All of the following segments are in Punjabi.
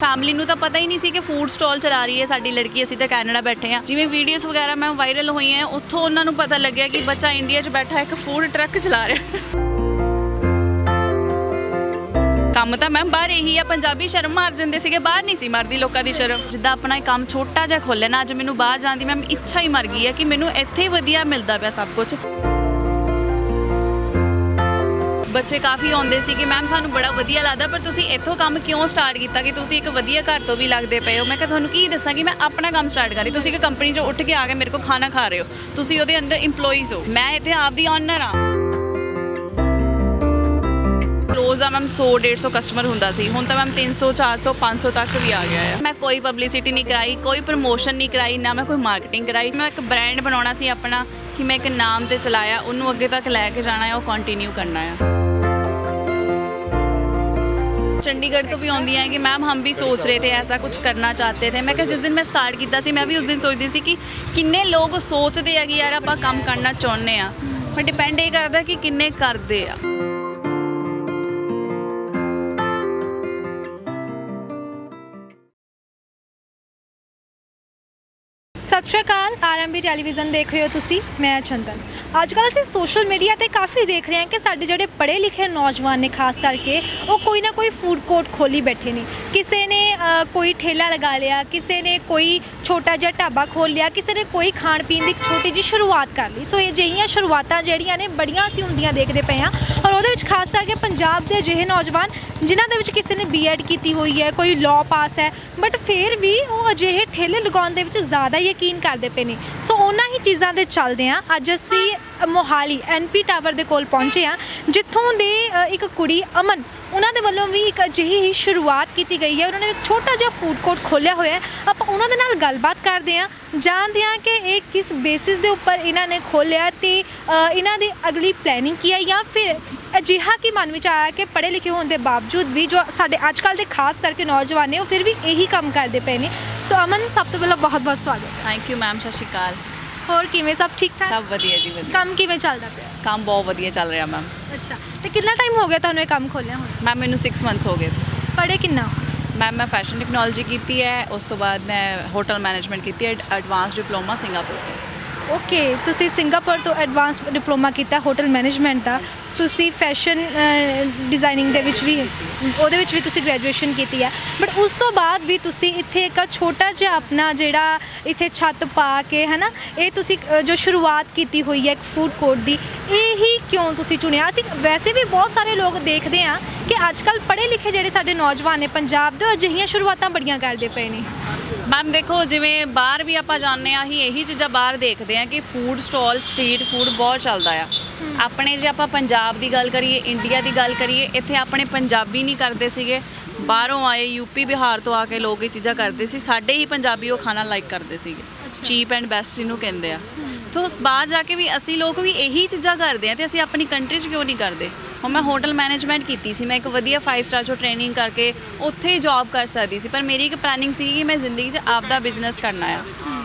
ਫੈਮਿਲੀ ਨੂੰ ਤਾਂ ਪਤਾ ਹੀ ਨਹੀਂ ਸੀ ਕਿ ਫੂਡ ਸਟਾਲ ਚਲਾ ਰਹੀ ਹੈ ਸਾਡੀ ਲੜਕੀ। ਅਸੀਂ ਤਾਂ ਕੈਨੇਡਾ ਬੈਠੇ ਆ ਜਿਵੇਂ ਵੀਡੀਓਜ਼ ਵਗੈਰਾ ਮੈਂ ਵਾਇਰਲ ਹੋਈਆਂ ਉੱਥੋਂ ਉਹਨਾਂ ਨੂੰ ਪਤਾ ਲੱਗਿਆ ਕਿ ਬੱਚਾ ਇੰਡੀਆ 'ਚ ਬੈਠਾ, ਇੱਕ ਫੂਡ ਟਰੱਕ ਚਲਾ ਰਿਹਾ। ਕੰਮ ਤਾਂ ਮੈਂ ਬਾਹਰ ਇਹੀ ਆ, ਪੰਜਾਬੀ ਸ਼ਰਮ ਮਾਰ ਜਾਂਦੇ ਸੀਗੇ, ਬਾਹਰ ਨਹੀਂ ਸੀ ਮਰਦੀ ਲੋਕਾਂ ਦੀ ਸ਼ਰਮ। ਜਿੱਦਾਂ ਆਪਣਾ ਇਹ ਕੰਮ ਛੋਟਾ ਜਿਹਾ ਖੋਲ੍ਹਿਆ ਨਾ ਅੱਜ ਮੈਨੂੰ ਬਾਹਰ ਜਾਣ ਦੀ ਮੈਂ ਇੱਛਾ ਹੀ ਮਰ ਗਈ ਹੈ ਕਿ ਮੈਨੂੰ ਇੱਥੇ ਹੀ ਵਧੀਆ ਮਿਲਦਾ ਪਿਆ ਸਭ ਕੁਝ ਬੱਚੇ ਕਾਫੀ ਆਉਂਦੇ ਸੀ ਕਿ ਮੈਮ ਸਾਨੂੰ ਬੜਾ ਵਧੀਆ ਲੱਗਦਾ, ਪਰ ਤੁਸੀਂ ਇੱਥੋਂ ਕੰਮ ਕਿਉਂ ਸਟਾਰਟ ਕੀਤਾ ਕਿ ਤੁਸੀਂ ਇੱਕ ਵਧੀਆ ਘਰ ਤੋਂ ਵੀ ਲੱਗਦੇ ਪਏ ਹੋ? ਮੈਂ ਕਿਹਾ ਤੁਹਾਨੂੰ ਕੀ ਦੱਸਾਂ ਕਿ ਮੈਂ ਆਪਣਾ ਕੰਮ ਸਟਾਰਟ ਕਰੀ ਤੁਸੀਂ ਇੱਕ ਕੰਪਨੀ 'ਚੋਂ ਉੱਠ ਕੇ ਆ ਕੇ ਮੇਰੇ ਕੋਲ ਖਾਣਾ ਖਾ ਰਹੇ ਹੋ, ਤੁਸੀਂ ਉਹਦੇ ਅੰਡਰ EMPLOYEES ਹੋ। ਮੈਂ ਇੱਥੇ ਆਪ ਦੀ ਓਨਰ ਆ ਰੋਜ਼ ਦਾ ਮੈਮ 100 150 ਕਸਟਮਰ ਹੁੰਦਾ ਸੀ, ਹੁਣ ਤਾਂ ਮੈਮ 300 400 500 ਤੱਕ ਵੀ ਆ ਗਿਆ ਹੈ ਮੈਂ ਕੋਈ ਪਬਲਿਸਿਟੀ ਨਹੀਂ ਕਰਾਈ, ਕੋਈ ਪ੍ਰਮੋਸ਼ਨ ਨਹੀਂ ਕਰਾਈ, ਨਾ ਮੈਂ ਕੋਈ ਮਾਰਕੀਟਿੰਗ ਕਰਾਈ। ਮੈਂ ਇੱਕ ਬ੍ਰਾਂਡ ਬਣਾਉਣਾ ਸੀ ਆਪਣਾ ਕਿ ਮੈਂ ਇੱਕ ਨਾਮ ਤੇ ਚਲਾਇਆ, ਉਹਨੂੰ ਅੱਗੇ ਤੱਕ ਲੈ ਕੇ ਜਾਣਾ ਹੈ ਉਹ ਕੰਟੀਨਿਊ ਕਰਨਾ ਹੈ ਚੰਡੀਗੜ੍ਹ ਤੋਂ ਵੀ ਆਉਂਦੀਆਂ ਕਿ ਮੈਮ ਹਮ ਵੀ ਸੋਚ ਰਹੇ ਥੇ, ਐਸਾ ਕੁਝ ਕਰਨਾ ਚਾਹਤੇ ਥੇ। ਮੈਂ ਕਿਹਾ ਜਿਸ ਦਿਨ ਮੈਂ ਸਟਾਰਟ ਕੀਤਾ ਸੀ, ਮੈਂ ਵੀ ਉਸ ਦਿਨ ਸੋਚਦੀ ਸੀ ਕਿ ਕਿੰਨੇ ਲੋਕ ਸੋਚਦੇ ਆ ਕਿ ਯਾਰ ਆਪਾਂ ਕੰਮ ਕਰਨਾ ਚਾਹੁੰਦੇ ਆ। ਪਰ ਡਿਪੈਂਡ ਇਹ ਕਰਦਾ ਕਿ ਕਿੰਨੇ ਕਰਦੇ ਆ। ਸਤਿ ਸ਼੍ਰੀ ਅਕਾਲ ਆਰਐਮਬੀ ਟੈਲੀਵਿਜ਼ਨ ਦੇਖ ਰਹੇ ਹੋ ਤੁਸੀਂ। ਮੈਂ ਚੰਦਨ। ਅੱਜ ਕੱਲ੍ਹ ਅਸੀਂ ਸੋਸ਼ਲ ਮੀਡੀਆ ਤੇ ਕਾਫੀ ਦੇਖ ਰਹੇ ਹਾਂ ਕਿ ਸਾਡੇ ਜਿਹੜੇ ਪੜ੍ਹੇ ਲਿਖੇ ਨੌਜਵਾਨ ਨੇ, ਖਾਸ ਕਰਕੇ ਉਹ ਕੋਈ ਨਾ ਕੋਈ ਫੂਡ ਕੋਰਟ ਖੋਲੀ ਬੈਠੇ ਨੇ। ਕਿਸੇ ਨੇ ਕੋਈ ਠੇਲਾ ਲਗਾ ਲਿਆ, ਕਿਸੇ ਨੇ ਕੋਈ ਛੋਟਾ ਜਿਹਾ ਢਾਬਾ ਖੋਲ ਲਿਆ, ਕਿਸੇ ਨੇ ਕੋਈ ਖਾਣ ਪੀਣ ਦੀ ਛੋਟੀ ਜਿਹੀ ਸ਼ੁਰੂਆਤ ਕਰ ਲਈ। ਸੋ ਇਹ ਜਿਹੀਆਂ ਸ਼ੁਰੂਆਤਾਂ ਜਿਹੜੀਆਂ ਨੇ, ਬੜੀਆਂ ਅਸੀਂ ਹੁੰਦੀਆਂ ਦੇਖਦੇ ਪਏ ਹਾਂ। ਔਰ ਉਹਦੇ ਵਿੱਚ ਖਾਸ ਕਰਕੇ ਪੰਜਾਬ ਦੇ ਅਜਿਹੇ ਨੌਜਵਾਨ ਜਿਨ੍ਹਾਂ ਦੇ ਵਿੱਚ ਕਿਸੇ ਨੇ ਬੀਐਡ ਕੀਤੀ ਹੋਈ ਹੈ, ਕੋਈ ਲਾਅ ਪਾਸ ਹੈ ਬਟ ਫਿਰ ਵੀ ਉਹ ਅਜਿਹੇ ਠੇਲੇ ਲਗਾਉਣ ਦੇ ਵਿੱਚ ਜ਼ਿਆਦਾ ਯਕੀਨ ਕਰਦੇ ਪਏ ਨੇ। ਸੋ ਉਹਨਾਂ ਹੀ ਚੀਜ਼ਾਂ ਦੇ ਚੱਲਦੇ ਆ ਅੱਜ ਅਸੀਂ ਮੋਹਾਲੀ ਐਨਪੀ ਟਾਵਰ ਦੇ ਕੋਲ ਪਹੁੰਚੇ ਆ ਜਿੱਥੋਂ ਦੇ ਇੱਕ ਕੁੜੀ ਅਮਨ, ਉਹਨਾਂ ਦੇ ਵੱਲੋਂ ਵੀ ਇੱਕ ਅਜਿਹੀ ਹੀ ਸ਼ੁਰੂਆਤ ਕੀਤੀ ਗਈ ਹੈ। ਉਹਨਾਂ ਨੇ ਇੱਕ ਛੋਟਾ ਜਿਹਾ ਫੂਡ ਕੋਰਟ ਖੋਲ੍ਹਿਆ ਹੋਇਆ ਹੈ। ਆਪਾਂ ਉਹਨਾਂ ਦੇ ਨਾਲ ਗੱਲਬਾਤ ਕਰਦੇ ਆ ਜਾਣਦੇ ਆ ਕਿ ਇਹ ਕਿਸ ਬੇਸਿਸ ਦੇ ਉੱਪਰ ਇਹਨਾਂ ਨੇ ਖੋਲ੍ਹਿਆ ਤੇ ਇਹਨਾਂ ਦੀ ਅਗਲੀ ਪਲੈਨਿੰਗ ਕੀ ਹੈ ਜਾਂ ਫਿਰ ਅਜਿਹਾ ਕੀ ਮਨ ਵਿੱਚ ਆਇਆ ਕਿ ਪੜ੍ਹੇ ਲਿਖੇ ਹੋਣ ਦੇ ਬਾਵਜੂਦ ਵੀ ਜੋ ਸਾਡੇ ਅੱਜ ਕੱਲ੍ਹ ਦੇ ਖਾਸ ਕਰਕੇ ਨੌਜਵਾਨ ਨੇ, ਉਹ ਫਿਰ ਵੀ ਇਹੀ ਕੰਮ ਕਰਦੇ ਪਏ ਨੇ। ਸੋ ਅਮਨ, ਸਭ ਤੋਂ ਪਹਿਲਾਂ ਬਹੁਤ ਬਹੁਤ ਸਵਾਗਤ ਥੈਂਕ ਯੂ ਮੈਮ ਸਤਿ ਸ਼੍ਰੀ ਅਕਾਲ। ਹੋਰ ਕਿਵੇਂ? ਸਭ ਠੀਕ ਠਾਕ? ਸਭ ਵਧੀਆ ਜੀ ਵਧੀਆ। ਕੰਮ ਕਿਵੇਂ ਚੱਲਦਾ ਪਿਆ? ਕੰਮ ਬਹੁਤ ਵਧੀਆ ਚੱਲ ਰਿਹਾ ਮੈਮ ਅੱਛਾ ਤੇ ਕਿੰਨਾ ਟਾਈਮ ਹੋ ਗਿਆ ਤੁਹਾਨੂੰ ਇਹ ਕੰਮ ਖੋਲ੍ਹਿਆ ਹੁਣ? ਮੈਮ ਮੈਨੂੰ 6 ਮੰਥਸ ਹੋ ਗਏ। ਪੜ੍ਹੇ ਕਿੰਨਾ? ਮੈਮ ਮੈਂ ਫੈਸ਼ਨ ਟੈਕਨੋਲੋਜੀ ਕੀਤੀ ਹੈ ਉਸ ਤੋਂ ਬਾਅਦ ਮੈਂ ਹੋਟਲ ਮੈਨੇਜਮੈਂਟ ਕੀਤੀ ਹੈ ਐਡਵਾਂਸ ਡਿਪਲੋਮਾ ਸਿੰਗਾਪੁਰ ਤੋਂ। ਓਕੇ ਤੁਸੀਂ ਸਿੰਗਾਪੁਰ ਤੋਂ ਐਡਵਾਂਸ ਡਿਪਲੋਮਾ ਕੀਤਾ ਹੋਟਲ ਮੈਨੇਜਮੈਂਟ ਦਾ। ਤੁਸੀਂ ਫੈਸ਼ਨ ਡਿਜ਼ਾਈਨਿੰਗ ਦੇ ਵਿੱਚ ਵੀ, ਉਹਦੇ ਵਿੱਚ ਵੀ ਤੁਸੀਂ ਗ੍ਰੈਜੂਏਸ਼ਨ ਕੀਤੀ ਹੈ। ਬਟ ਉਸ ਤੋਂ ਬਾਅਦ ਵੀ ਤੁਸੀਂ ਇੱਥੇ ਇੱਕ ਛੋਟਾ ਜਿਹਾ ਆਪਣਾ ਜਿਹੜਾ ਇੱਥੇ ਛੱਤ ਪਾ ਕੇ ਹੈ ਨਾ ਇਹ ਤੁਸੀਂ ਜੋ ਸ਼ੁਰੂਆਤ ਕੀਤੀ ਹੋਈ ਹੈ ਇੱਕ ਫੂਡ ਕੋਰਟ ਦੀ, ਇਹ ਹੀ ਕਿਉਂ ਤੁਸੀਂ ਚੁਣਿਆ? ਸੀ ਵੈਸੇ ਵੀ ਬਹੁਤ ਸਾਰੇ ਲੋਕ ਦੇਖਦੇ ਆ ਕਿ ਅੱਜ ਕੱਲ ਪੜ੍ਹੇ ਲਿਖੇ ਜਿਹੜੇ ਸਾਡੇ ਨੌਜਵਾਨ ਨੇ, ਪੰਜਾਬ ਦੇ ਅਜਿਹੀਆਂ ਸ਼ੁਰੂਆਤਾਂ ਬੜੀਆਂ ਕਰਦੇ ਪਏ ਨੇ। ਮੈਮ ਦੇਖੋ, ਜਿਵੇਂ ਬਾਹਰ ਵੀ ਆਪਾਂ ਜਾਂਦੇ ਆ ਹੀ ਇਹੀ ਚੀਜ਼ਾਂ ਬਾਹਰ ਦੇਖਦੇ ਆ ਕਿ ਫੂਡ ਸਟਾਲ ਸਟਰੀਟ ਫੂਡ ਬਹੁਤ ਚੱਲਦਾ ਆ। ਆਪਣੇ ਜੇ ਆਪਾਂ ਪੰਜਾਬ ਦੀ ਗੱਲ ਕਰੀਏ ਇੰਡੀਆ ਦੀ ਗੱਲ ਕਰੀਏ ਇੱਥੇ ਆਪਣੇ ਪੰਜਾਬੀ ਨਹੀਂ ਕਰਦੇ ਸੀਗੇ। ਬਾਹਰੋਂ ਆਏ ਯੂਪੀ ਬਿਹਾਰ ਤੋਂ ਆ ਕੇ ਲੋਕ ਇਹ ਚੀਜ਼ਾਂ ਕਰਦੇ ਸੀ। ਸਾਡੇ ਹੀ ਪੰਜਾਬੀ ਉਹ ਖਾਣਾ ਲਾਈਕ ਕਰਦੇ ਸੀਗੇ। ਚੀਪ ਐਂਡ ਬੈਸਟ ਇਹਨੂੰ ਕਹਿੰਦੇ ਆ। ਤਾਂ ਉਸ ਬਾਹਰ ਜਾ ਕੇ ਵੀ ਅਸੀਂ ਲੋਕ ਵੀ ਇਹੀ ਚੀਜ਼ਾਂ ਕਰਦੇ ਆ ਤੇ ਅਸੀਂ ਆਪਣੀ ਕੰਟਰੀ 'ਚ ਕਿਉਂ ਨਹੀਂ ਕਰਦੇ? ਹੁਣ ਮੈਂ ਹੋਟਲ ਮੈਨੇਜਮੈਂਟ ਕੀਤੀ ਸੀ। ਮੈਂ ਇੱਕ ਵਧੀਆ 5 ਸਟਾਰ 'ਚੋਂ ਟ੍ਰੇਨਿੰਗ ਕਰਕੇ ਉੱਥੇ ਹੀ ਜੌਬ ਕਰ ਸਕਦੀ ਸੀ। ਪਰ ਮੇਰੀ ਇੱਕ ਪਲੈਨਿੰਗ ਸੀ ਕਿ ਮੈਂ ਜ਼ਿੰਦਗੀ 'ਚ ਆਪਦਾ ਬਿਜ਼ਨਸ ਕਰਨਾ ਆ।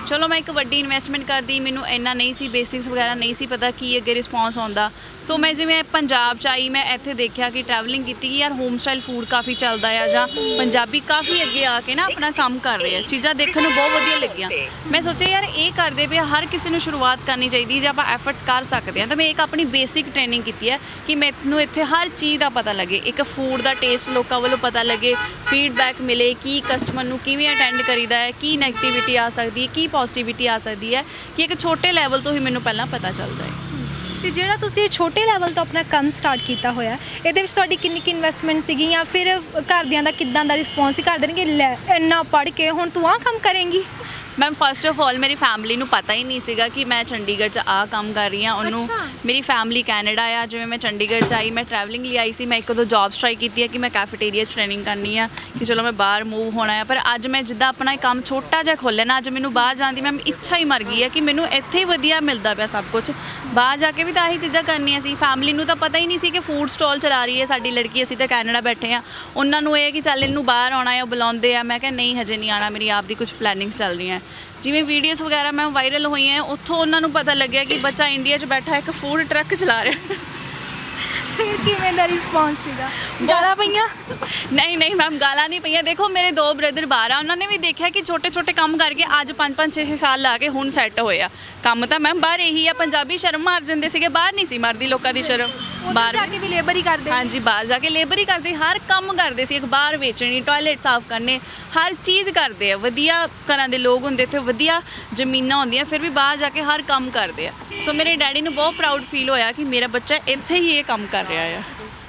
ਚਲੋ ਮੈਂ ਇੱਕ ਵੱਡੀ ਇਨਵੈਸਟਮੈਂਟ ਕਰਦੀ, ਮੈਨੂੰ ਇੰਨਾ ਨਹੀਂ ਸੀ ਬੇਸਿਕਸ ਵਗੈਰਾ ਨਹੀਂ ਸੀ ਪਤਾ ਕੀ ਅੱਗੇ ਰਿਸਪੌਂਸ ਆਉਂਦਾ। ਸੋ ਮੈਂ ਜਿਵੇਂ ਪੰਜਾਬ ਚ ਆਈ, ਮੈਂ ਇੱਥੇ ਦੇਖਿਆ ਕਿ ਟਰੈਵਲਿੰਗ ਕੀਤੀ ਕਿ ਯਾਰ ਹੋਮ ਸਟਾਈਲ ਫੂਡ ਕਾਫੀ ਚੱਲਦਾ ਆ ਜਾਂ ਪੰਜਾਬੀ ਕਾਫੀ ਅੱਗੇ ਆ ਕੇ ਨਾ ਆਪਣਾ ਕੰਮ ਕਰ ਰਹੇ ਆ। ਚੀਜ਼ਾਂ ਦੇਖਣ ਨੂੰ ਬਹੁਤ ਵਧੀਆ ਲੱਗੀਆਂ। ਮੈਂ ਸੋਚਿਆ ਯਾਰ ਇਹ ਕਰਦੇ ਪਏ ਹਰ ਕਿਸੇ ਨੂੰ ਸ਼ੁਰੂਆਤ ਕਰਨੀ ਚਾਹੀਦੀ ਜੇ ਆਪਾਂ ਐਫਰਟਸ ਕਰ ਸਕਦੇ ਆ। ਤਾਂ ਮੈਂ ਇੱਕ ਆਪਣੀ ਬੇਸਿਕ ਟ੍ਰੇਨਿੰਗ ਕੀਤੀ ਹੈ ਕਿ ਮੈਨੂੰ ਇੱਥੇ ਹਰ ਚੀਜ਼ ਦਾ ਪਤਾ ਲੱਗੇ, ਇੱਕ ਫੂਡ ਦਾ ਟੇਸਟ ਲੋਕਾਂ ਵੱਲੋਂ ਪਤਾ ਲੱਗੇ ਫੀਡਬੈਕ ਮਿਲੇ, ਕੀ ਕਸਟਮਰ ਨੂੰ ਕਿਵੇਂ ਅਟੈਂਡ ਕਰੀਦਾ ਹੈ, ਕੀ ਨੈਗੇਟਿਵਿਟੀ ਆ ਸਕਦੀ ਹੈ, ਕੀ ਪੋਜ਼ਿਟਿਵਿਟੀ ਆ ਸਕਦੀ ਹੈ ਕਿ ਇੱਕ ਛੋਟੇ ਲੈਵਲ ਤੋਂ ਹੀ ਮੈਨੂੰ ਪਹਿਲਾਂ ਪਤਾ ਚੱਲਦਾ ਹੈ ਤੇ ਜਿਹੜਾ ਤੁਸੀਂ ਇਹ ਛੋਟੇ ਲੈਵਲ ਤੋਂ ਆਪਣਾ ਕੰਮ ਸਟਾਰਟ ਕੀਤਾ ਹੋਇਆ ਇਹਦੇ ਵਿੱਚ ਤੁਹਾਡੀ ਕਿੰਨੀ ਕਿ ਇਨਵੈਸਟਮੈਂਟ ਸੀਗੀ ਜਾਂ ਫਿਰ ਘਰਦਿਆਂ ਦਾ ਕਿੱਦਾਂ ਦਾ ਰਿਸਪੌਂਸ ਸੀ? ਕਰਦੇ ਨੇ ਕਿ ਲੈ, ਇੰਨਾ ਪੜ੍ਹ ਕੇ ਹੁਣ ਤੂੰ ਆਹ ਕੰਮ ਕਰੇਂਗੀ? ਮੈਮ ਫਸਟ ਆਫ ਆਲ ਮੇਰੀ ਫੈਮਿਲੀ ਨੂੰ ਪਤਾ ਹੀ ਨਹੀਂ ਸੀਗਾ ਕਿ ਮੈਂ ਚੰਡੀਗੜ੍ਹ 'ਚ ਆ ਕੰਮ ਕਰ ਰਹੀ ਹਾਂ। ਉਹਨੂੰ ਅੱਛਾ। ਮੇਰੀ ਫੈਮਿਲੀ ਕੈਨੇਡਾ ਆ। ਜਿਵੇਂ ਮੈਂ ਚੰਡੀਗੜ੍ਹ 'ਚ ਆਈ ਮੈਂ ਟਰੈਵਲਿੰਗ ਲਈ ਆਈ ਸੀ ਮੈਂ ਇੱਕ ਦੋ ਜੌਬਸ ਟਰਾਈ ਕੀਤੀ ਹੈ ਕਿ ਮੈਂ ਕੈਫੇਟੇਰੀਆ 'ਚ ਟ੍ਰੇਨਿੰਗ ਕਰਨੀ ਆ ਕਿ ਚਲੋ ਮੈਂ ਬਾਹਰ ਮੂਵ ਹੋਣਾ ਹੈ ਪਰ ਅੱਜ ਮੈਂ ਜਿੱਦਾਂ ਆਪਣਾ ਇਹ ਕੰਮ ਛੋਟਾ ਜਿਹਾ ਖੋਲ੍ਹਿਆ ਨਾ ਅੱਜ ਮੈਨੂੰ ਬਾਹਰ ਜਾਣ ਦੀ ਮੈਂ ਇੱਛਾ ਹੀ ਮਰ ਗਈ ਹੈ ਕਿ ਮੈਨੂੰ ਇੱਥੇ ਹੀ ਵਧੀਆ ਮਿਲਦਾ ਪਿਆ ਸਭ ਕੁਝ ਬਾਹਰ ਜਾ ਕੇ ਵੀ ਤਾਂ ਆਹੀ ਚੀਜ਼ਾਂ ਕਰਨੀਆਂ ਸੀ। ਫੈਮਿਲੀ ਨੂੰ ਤਾਂ ਪਤਾ ਹੀ ਨਹੀਂ ਸੀ ਕਿ ਫੂਡ ਸਟਾਲ ਚਲਾ ਰਹੀ ਹੈ ਸਾਡੀ ਲੜਕੀ। ਅਸੀਂ ਤਾਂ ਕੈਨੇਡਾ ਬੈਠੇ ਆ। ਉਹਨਾਂ ਨੂੰ ਇਹ ਹੈ ਕਿ ਚੱਲ ਇਹਨੂੰ ਬਾਹਰ ਆਉਣਾ ਹੈ ਉਹ ਬੁਲਾਉਂਦੇ ਆ। ਮੈਂ ਕਿਹਾ ਨਹੀਂ ਹਜੇ ਨਹੀਂ ਆਣਾ ਮੇਰੀ ਆਪ ਦੀ ਕੁਝ ਪਲੈਨਿੰਗਸ ਚੱਲ ਰਹੀਆਂ। ਜਿਵੇਂ ਵੀਡੀਓਜ਼ ਵਗੈਰਾ ਮੈਂ ਵਾਇਰਲ ਹੋਈਆਂ ਉੱਥੋਂ ਉਹਨਾਂ ਨੂੰ ਪਤਾ ਲੱਗਿਆ ਕਿ ਬੱਚਾ ਇੰਡੀਆ 'ਚ ਬੈਠਾ ਇੱਕ ਫੂਡ ਟਰੱਕ ਚਲਾ ਰਿਹਾ। ਫਿਰ ਕਿਵੇਂ ਦਾ ਰਿਸਪੌਂਸ ਸੀਗਾ? ਗਾਲਾਂ ਪਈਆਂ? ਨਹੀਂ ਨਹੀਂ ਮੈਮ ਗਾਲਾਂ ਨਹੀਂ ਪਈਆਂ। ਦੇਖੋ ਮੇਰੇ ਦੋ ਬ੍ਰਦਰ ਬਾਹਰ ਆ ਉਹਨਾਂ ਨੇ ਵੀ ਦੇਖਿਆ ਕਿ ਛੋਟੇ ਛੋਟੇ ਕੰਮ ਕਰਕੇ ਅੱਜ 5 5 6 6 ਸਾਲ ਲਾ ਕੇ ਹੁਣ ਸੈੱਟ ਹੋਏ ਆ। ਕੰਮ ਤਾਂ ਮੈਮ ਬਾਹਰ ਇਹੀ ਆ ਪੰਜਾਬੀ ਸ਼ਰਮ ਮਾਰ ਜਾਂਦੇ ਸੀਗੇ ਬਾਹਰ ਨਹੀਂ ਸੀ ਮਰਦੀ ਲੋਕਾਂ ਦੀ ਸ਼ਰਮ। ਬਾਹਰ ਜਾ ਕੇ ਵੀ ਲੇਬਰ ਹੀ ਕਰਦੇ ਹਾਂਜੀ ਬਾਹਰ ਜਾ ਕੇ ਲੇਬਰ ਹੀ ਕਰਦੇ ਹਰ ਕੰਮ ਕਰਦੇ ਸੀ ਅਖਬਾਰ ਵੇਚਣੀ ਟਾਇਲਟ ਸਾਫ਼ ਕਰਨੇ ਹਰ ਚੀਜ਼ ਕਰਦੇ ਆ। ਵਧੀਆ ਘਰਾਂ ਦੇ ਲੋਕ ਹੁੰਦੇ ਤੇ ਵਧੀਆ ਜ਼ਮੀਨਾਂ ਹੁੰਦੀਆਂ ਫਿਰ ਵੀ ਬਾਹਰ ਜਾ ਕੇ ਹਰ ਕੰਮ ਕਰਦੇ ਆ। ਸੋ ਮੇਰੇ ਡੈਡੀ ਨੂੰ ਬਹੁਤ ਪ੍ਰਾਊਡ ਫੀਲ ਹੋਇਆ ਕਿ ਮੇਰਾ ਬੱਚਾ ਇੱਥੇ ਹੀ ਇਹ ਕੰਮ ਕਰ ਰਿਹਾ ਆ।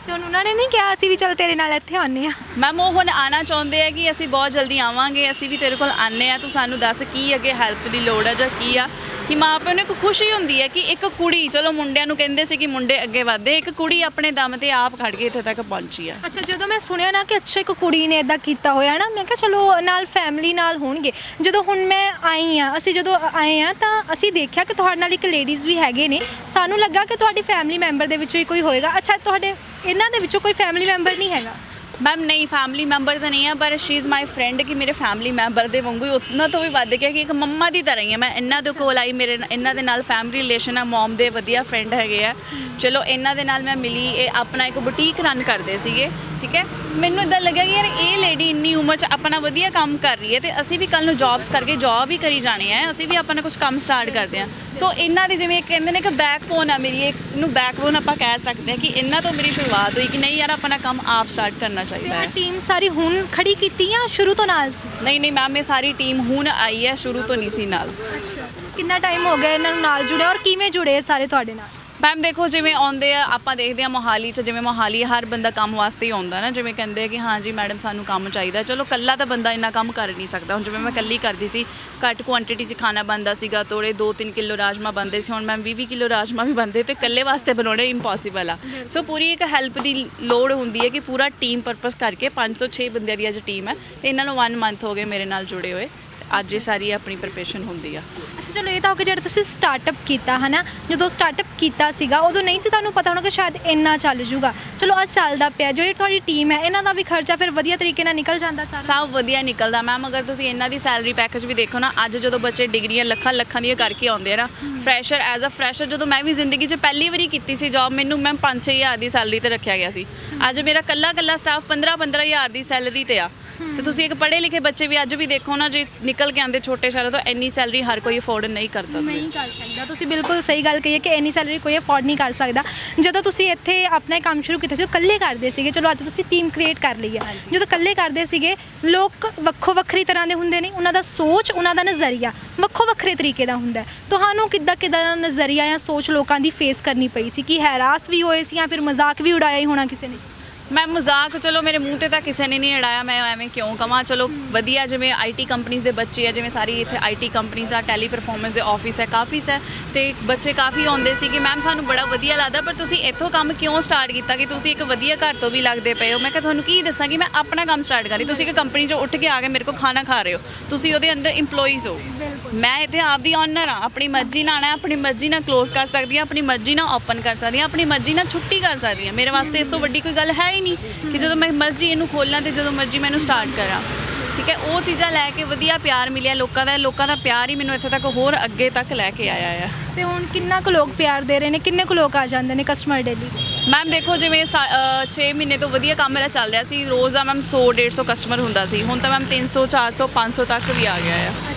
ਤੇ ਹੁਣ ਉਹਨਾਂ ਨੇ ਨਹੀਂ ਕਿਹਾ ਅਸੀਂ ਵੀ ਚੱਲ ਤੇਰੇ ਨਾਲ ਇੱਥੇ ਆਉਂਦੇ ਆ ਮੈਮ ਉਹ ਹੁਣ ਆਣਾ ਚਾਹੁੰਦੇ ਆ ਕਿ ਅਸੀਂ ਬਹੁਤ ਜਲਦੀ ਆਵਾਂਗੇ ਅਸੀਂ ਵੀ ਤੇਰੇ ਕੋਲ ਆਨੇ ਆ ਤੂੰ ਸਾਨੂੰ ਦੱਸ ਕੀ ਅੱਗੇ ਹੈਲਪ ਦੀ ਲੋੜ ਆ ਜਾਂ ਕੀ ਆ? ਕਿ ਮਾਂ ਪਿਓ ਨੂੰ ਇੱਕ ਖੁਸ਼ੀ ਹੁੰਦੀ ਹੈ ਕਿ ਇੱਕ ਕੁੜੀ, ਚਲੋ ਮੁੰਡਿਆਂ ਨੂੰ ਕਹਿੰਦੇ ਸੀ ਕਿ ਮੁੰਡੇ ਅੱਗੇ ਵਧਦੇ, ਇੱਕ ਕੁੜੀ ਆਪਣੇ ਦਮ ਤੇ ਆਪ ਖੜ ਕੇ ਇੱਥੇ ਤੱਕ ਪਹੁੰਚੀ ਆ ਅੱਛਾ, ਜਦੋਂ ਮੈਂ ਸੁਣਿਆ ਨਾ ਕਿ ਅੱਛਾ ਇੱਕ ਕੁੜੀ ਨੇ ਇਦਾਂ ਕੀਤਾ ਹੋਇਆ ਨਾ ਮੈਂ ਕਿਹਾ ਚਲੋ ਨਾਲ ਫੈਮਿਲੀ ਨਾਲ ਹੋਣਗੇ। ਜਦੋਂ ਹੁਣ ਮੈਂ ਆਈ ਆ ਅਸੀਂ ਜਦੋਂ ਆਏ ਆ ਤਾਂ ਅਸੀਂ ਦੇਖਿਆ ਕਿ ਤੁਹਾਡੇ ਨਾਲ ਇੱਕ ਲੇਡੀਜ਼ ਵੀ ਹੈਗੇ ਨੇ। ਸਾਨੂੰ ਲੱਗਾ ਕਿ ਤੁਹਾਡੀ ਫੈਮਿਲੀ ਮੈਂਬਰ ਦੇ ਵਿੱਚੋਂ ਹੀ ਕੋਈ ਹੋਏਗਾ। ਅੱਛਾ, ਤੁਹਾਡੇ, ਇਹਨਾਂ ਦੇ ਵਿੱਚੋਂ ਕੋਈ ਫੈਮਿਲੀ ਮੈਂਬਰ ਨਹੀਂ ਹੈਗਾ? ਮੈਮ ਨਹੀਂ ਫੈਮਿਲੀ ਮੈਂਬਰ ਤਾਂ ਨਹੀਂ ਆ ਪਰ ਸ਼ੀ ਇਜ਼ ਮਾਈ ਫਰੈਂਡ ਕਿ ਮੇਰੇ ਫੈਮਿਲੀ ਮੈਂਬਰ ਦੇ ਵਾਂਗੂ ਹੀ ਉਤਨਾ ਤੋਂ ਵੀ ਵੱਧ ਗਿਆ ਕਿ ਇੱਕ ਮੰਮਾ ਦੀ ਤਰ੍ਹਾਂ ਹੀ ਆ ਮੈਂ ਇਹਨਾਂ ਦੇ ਕੋਲ ਆਈ ਮੇਰੇ ਨਾਲ- ਇਹਨਾਂ ਦੇ ਨਾਲ ਫੈਮਿਲੀ ਰਿਲੇਸ਼ਨ ਆ ਮਮ ਦੇ ਵਧੀਆ ਫਰੈਂਡ ਹੈਗੇ ਆ ਚਲੋ ਇਹਨਾਂ ਦੇ ਨਾਲ ਮੈਂ ਮਿਲੀ ਇਹ ਆਪਣਾ ਇੱਕ ਬੁਟੀਕ ਰਨ ਕਰਦੇ ਸੀਗੇ ਠੀਕ ਹੈ? ਮੈਨੂੰ ਇਦਾਂ ਲੱਗਿਆ ਕਿ ਯਾਰ ਇਹ ਲੇਡੀ ਇੰਨੀ ਉਮਰ 'ਚ ਆਪਣਾ ਵਧੀਆ ਕੰਮ ਕਰ ਰਹੀ ਹੈ ਤੇ ਅਸੀਂ ਵੀ ਕੱਲ ਨੂੰ ਜੌਬਸ ਕਰਕੇ ਜੌਬ ਹੀ ਕਰੀ ਜਾਣੀ ਹੈ ਅਸੀਂ ਵੀ ਆਪਣਾ ਕੁਝ ਕੰਮ ਸਟਾਰਟ ਕਰਦੇ ਹਾਂ ਸੋ ਇਹਨਾਂ ਦੀ ਜਿਵੇਂ ਕਹਿੰਦੇ ਨੇ ਕਿ ਬੈਕਬੋਨ ਆ ਮੇਰੀ ਇੱਕ ਨੂੰ ਬੈਕਬੋਨ ਆਪਾਂ ਕਹਿ ਸਕਦੇ ਹਾਂ ਕਿ ਇਹਨਾਂ ਤੋਂ ਮੇਰੀ ਸ਼ੁਰੂਆਤ ਹੋਈ ਕਿ ਨਹੀਂ ਯਾਰ ਆਪਣਾ ਕੰਮ ਆਪ ਸਟਾਰਟ ਕਰਨਾ ਚਾਹੀਦਾ ਹੈ। ਟੀਮ ਸਾਰੀ ਹੁਣ ਖੜੀ ਕੀਤੀ ਆ ਸ਼ੁਰੂ ਤੋਂ ਨਾਲ ਸੀ? ਨਹੀਂ ਨਹੀਂ ਮੈਮ ਇਹ ਸਾਰੀ ਟੀਮ ਹੁਣ ਆਈ ਹੈ ਸ਼ੁਰੂ ਤੋਂ ਨਹੀਂ ਸੀ ਨਾਲ। ਅੱਛਾ। ਕਿੰਨਾ ਟਾਈਮ ਹੋ ਗਿਆ ਇਹਨਾਂ ਨੂੰ ਨਾਲ ਜੁੜਿਆ ਔਰ ਕਿਵੇਂ ਜੁੜੇ ਇਹ ਸਾਰੇ ਤੁਹਾਡੇ ਨਾਲ? ਮੈਮ ਦੇਖੋ, ਜਿਵੇਂ ਆਉਂਦੇ ਆ, ਆਪਾਂ ਦੇਖਦੇ ਆ ਮੋਹਾਲੀ 'ਚ, ਜਿਵੇਂ ਮੋਹਾਲੀ ਹਰ ਬੰਦਾ ਕੰਮ ਵਾਸਤੇ ਹੀ ਆਉਂਦਾ ਨਾ, ਜਿਵੇਂ ਕਹਿੰਦੇ ਆ ਕਿ ਹਾਂ ਜੀ ਮੈਡਮ ਸਾਨੂੰ ਕੰਮ ਚਾਹੀਦਾ। ਚਲੋ ਕੱਲਾ ਤਾਂ ਬੰਦਾ ਇੰਨਾ ਕੰਮ ਕਰ ਨਹੀਂ ਸਕਦਾ। ਹੁਣ ਜਿਵੇਂ ਮੈਂ ਕੱਲੀ ਕਰਦੀ ਸੀ, ਘੱਟ ਕੁਆਂਟੀਟੀ 'ਚ ਖਾਣਾ ਬਣਦਾ ਸੀਗਾ, ਤੋੜੇ 2-3 ਕਿਲੋ ਰਾਜਮਾ ਬਣਦੇ ਸੀ, ਹੁਣ ਮੈਮ 20-20 ਕਿਲੋ ਰਾਜਮਾ ਵੀ ਬਣਦੇ ਤੇ ਕੱਲੇ ਵਾਸਤੇ ਬਣਾਉਣੇ ਇੰਪੋਸੀਬਲ ਆ। ਸੋ ਪੂਰੀ ਇੱਕ ਹੈਲਪ ਦੀ ਲੋੜ ਹੁੰਦੀ ਹੈ ਕਿ ਪੂਰਾ ਟੀਮ ਪਰਪਸ ਕਰਕੇ 5 ਤੋਂ 6 ਬੰਦਿਆਂ ਦੀ ਅੱਜ ਟੀਮ ਹੈ, ਤੇ ਇਹਨਾਂ ਨੂੰ 1 ਮੰਥ ਹੋ ਗਏ ਮੇਰੇ ਨਾਲ ਜੁੜੇ ਹੋਏ। ਅੱਜ ਇਹ ਸਾਰੀ ਆਪਣੀ ਪ੍ਰਿਪਰੇਸ਼ਨ ਹੁੰਦੀ ਆ। ਅੱਛਾ ਚਲੋ ਇਹ ਤਾਂ ਹੋ ਗਿਆ ਜਿਹੜਾ ਤੁਸੀਂ ਸਟਾਰਟਅਪ ਕੀਤਾ ਹਨਾ? ਜਦੋਂ ਸਟਾਰਟਅਪ ਕੀਤਾ ਸੀਗਾ ਉਦੋਂ ਨਹੀਂ ਸੀ ਤੁਹਾਨੂੰ ਪਤਾ ਹੋਣਾ ਕਿ ਸ਼ਾਇਦ ਇੰਨਾ ਚੱਲ ਜੂਗਾ। ਚਲੋ ਅੱਜ ਚੱਲਦਾ ਪਿਆ ਜਿਹੜੀ ਤੁਹਾਡੀ ਟੀਮ ਹੈ ਇਹਨਾਂ ਦਾ ਵੀ ਖਰਚਾ ਫਿਰ ਵਧੀਆ ਤਰੀਕੇ ਨਾਲ ਨਿਕਲ ਜਾਂਦਾ ਸਾਰਾ। ਸਭ ਵਧੀਆ ਨਿਕਲਦਾ ਮੈਮ ਅਗਰ ਤੁਸੀਂ ਇਹਨਾਂ ਦੀ ਸੈਲਰੀ ਪੈਕੇਜ ਵੀ ਦੇਖੋ ਨਾ ਅੱਜ ਜਦੋਂ ਬੱਚੇ ਡਿਗਰੀਆਂ ਲੱਖਾਂ ਲੱਖਾਂ ਦੀਆਂ ਕਰਕੇ ਆਉਂਦੇ ਆ ਨਾ ਫਰੈਸ਼ਰ ਐਜ਼ ਅ ਫਰੈਸ਼ਰ ਜਦੋਂ ਮੈਂ ਵੀ ਜ਼ਿੰਦਗੀ 'ਚ ਪਹਿਲੀ ਵਾਰੀ ਕੀਤੀ ਸੀ ਜੌਬ ਮੈਨੂੰ ਮੈਮ 5-6000 ਦੀ ਸੈਲਰੀ ਤੇ ਰੱਖਿਆ ਗਿਆ ਸੀ। ਅੱਜ ਮੇਰਾ ਕੱਲਾ ਕੱਲਾ ਸਟਾਫ 15-15000 ਦੀ ਸੈਲਰੀ ਤੇ ਆ। ਤੇ ਤੁਸੀਂ ਇੱਕ ਪੜ੍ਹੇ ਲਿਖੇ ਬੱਚੇ ਵੀ ਅੱਜ ਵੀ ਦੇਖੋ ਨਾ ਜੇ ਨਿਕਲ ਕੇ ਆਉਂਦੇ ਛੋਟੇ ਸ਼ਹਿਰਾਂ ਤੋਂ ਇੰਨੀ ਸੈਲਰੀ ਹਰ ਕੋਈ ਅਫੋਰਡ ਨਹੀਂ ਕਰਦਾ ਨਹੀਂ ਕਰ ਸਕਦਾ। ਤੁਸੀਂ ਬਿਲਕੁਲ ਸਹੀ ਗੱਲ ਕਹੀ ਹੈ ਕਿ ਇੰਨੀ ਸੈਲਰੀ ਕੋਈ ਅਫੋਰਡ ਨਹੀਂ ਕਰ ਸਕਦਾ। ਜਦੋਂ ਤੁਸੀਂ ਇੱਥੇ ਆਪਣਾ ਕੰਮ ਸ਼ੁਰੂ ਕੀਤਾ ਸੀ ਉਹ ਇਕੱਲੇ ਕਰਦੇ ਸੀਗੇ। ਚਲੋ ਅੱਜ ਤੁਸੀਂ ਟੀਮ ਕ੍ਰੀਏਟ ਕਰ ਲਈ ਹੈ। ਜਦੋਂ ਇਕੱਲੇ ਕਰਦੇ ਸੀਗੇ ਲੋਕ ਵੱਖੋ ਵੱਖਰੀ ਤਰ੍ਹਾਂ ਦੇ ਹੁੰਦੇ ਨੇ। ਉਹਨਾਂ ਦਾ ਸੋਚ ਉਹਨਾਂ ਦਾ ਨਜ਼ਰੀਆ ਵੱਖੋ ਵੱਖਰੇ ਤਰੀਕੇ ਦਾ ਹੁੰਦਾ ਹੈ। ਤੁਹਾਨੂੰ ਕਿੱਦਾਂ ਕਿੱਦਾਂ ਦਾ ਨਜ਼ਰੀਆ ਜਾਂ ਸੋਚ ਲੋਕਾਂ ਦੀ ਫੇਸ ਕਰਨੀ ਪਈ ਸੀ? ਕਿ ਹੈਰਾਸ ਵੀ ਹੋਏ ਸੀ ਜਾਂ ਫਿਰ ਮਜ਼ਾਕ ਵੀ ਉਡਾਇਆ ਹੀ ਹੋਣਾ ਕਿਸੇ ਨੇ? ਮੈਂ ਮਜ਼ਾਕ ਚਲੋ ਮੇਰੇ ਮੂੰਹ ਤੇ ਤਾਂ ਕਿਸੇ ਨੇ ਨਹੀਂ ਅੜਾਇਆ ਮੈਂ ਐਵੇਂ ਕਿਉਂ ਕਵਾਂ? ਚਲੋ ਵਧੀਆ ਜਿਵੇਂ ਆਈਟੀ ਕੰਪਨੀਆਂ ਦੇ ਬੱਚੇ ਆ ਜਿਵੇਂ ਸਾਰੀ ਇੱਥੇ ਆਈਟੀ ਕੰਪਨੀਆਂ ਆ ਟੈਲੀ ਪਰਫਾਰਮੈਂਸ ਦੇ ਆਫਿਸ ਹੈ ਕਾਫੀ ਹੈ ਤੇ ਬੱਚੇ ਕਾਫੀ ਆਉਂਦੇ ਸੀ ਕਿ ਮੈਮ ਸਾਨੂੰ ਬੜਾ ਵਧੀਆ ਲੱਗਦਾ ਪਰ ਤੁਸੀਂ ਇੱਥੋਂ ਕੰਮ ਕਿਉਂ ਸਟਾਰਟ ਕੀਤਾ ਕਿ ਤੁਸੀਂ ਇੱਕ ਵਧੀਆ ਘਰ ਤੋਂ ਵੀ ਲੱਗਦੇ ਪਏ ਹੋ? ਮੈਂ ਕਿਹਾ ਤੁਹਾਨੂੰ ਕੀ ਦੱਸਾਂ ਕਿ ਮੈਂ ਆਪਣਾ ਕੰਮ ਸਟਾਰਟ ਕਰੀ ਤੁਸੀਂ ਇੱਕ ਕੰਪਨੀ 'ਚੋਂ ਉੱਠ ਕੇ ਆ ਕੇ ਮੇਰੇ ਕੋਲ ਖਾਣਾ ਖਾ ਰਹੇ ਹੋ ਤੁਸੀਂ ਉਹਦੇ ਅੰਡਰ EMPLOYEES ਹੋ। ਮੈਂ ਇੱਥੇ ਆਪਦੀ ਓਨਰ ਆ ਆਪਣੀ ਮਰਜ਼ੀ ਨਾਲ ਆਣਾ ਆਪਣੀ ਮਰਜ਼ੀ ਨਾਲ ਕਲੋਜ਼ ਕਰ ਸਕਦੀ ਹਾਂ ਆਪਣੀ ਮਰਜ਼ੀ ਨਾਲ ਓਪਨ ਕਰ ਸਕਦੀ ਹਾਂ ਆਪਣੀ ਮਰਜ਼ੀ ਨਾਲ ਛੁੱਟੀ ਕਰ ਸਕਦੀ ਹਾਂ। ਮੇਰੇ ਵਾਸਤੇ ਇਸ ਤੋਂ ਵੱਡੀ ਕੋਈ ਗੱਲ ਹੈ ਹੀ ਨਹੀਂ ਕਿ ਜਦੋਂ ਮੈਂ ਮਰਜ਼ੀ ਇਹਨੂੰ ਖੋਲਾਂ ਤੇ ਜਦੋਂ ਮਰਜ਼ੀ ਮੈਂ ਇਹਨੂੰ ਸਟਾਰਟ ਕਰਾਂ। ਠੀਕ ਹੈ? ਉਹ ਚੀਜ਼ਾਂ ਲੈ ਕੇ ਵਧੀਆ ਪਿਆਰ ਮਿਲਿਆ ਲੋਕਾਂ ਦਾ ਲੋਕਾਂ ਦਾ ਪਿਆਰ ਹੀ ਮੈਨੂੰ ਇੱਥੇ ਤੱਕ ਹੋਰ ਅੱਗੇ ਤੱਕ ਲੈ ਕੇ ਆਇਆ ਆ। ਤੇ ਹੁਣ ਕਿੰਨਾ ਕੁ ਲੋਕ ਪਿਆਰ ਦੇ ਰਹੇ ਨੇ? ਕਿੰਨੇ ਕੁ ਲੋਕ ਆ ਜਾਂਦੇ ਨੇ ਕਸਟਮਰ ਡੇਲੀ ਮੈਮ ਦੇਖੋ ਜਿਵੇਂ 6 ਮਹੀਨੇ ਤੋਂ ਵਧੀਆ ਕੰਮ ਮੇਰਾ ਚੱਲ ਰਿਹਾ ਸੀ ਰੋਜ਼ ਦਾ ਮੈਮ 100 150 ਕਸਟਮਰ ਹੁੰਦਾ ਸੀ। ਹੁਣ ਤਾਂ ਮੈਮ 300 400 500 ਤੱਕ ਵੀ ਆ ਗਿਆ ਆ।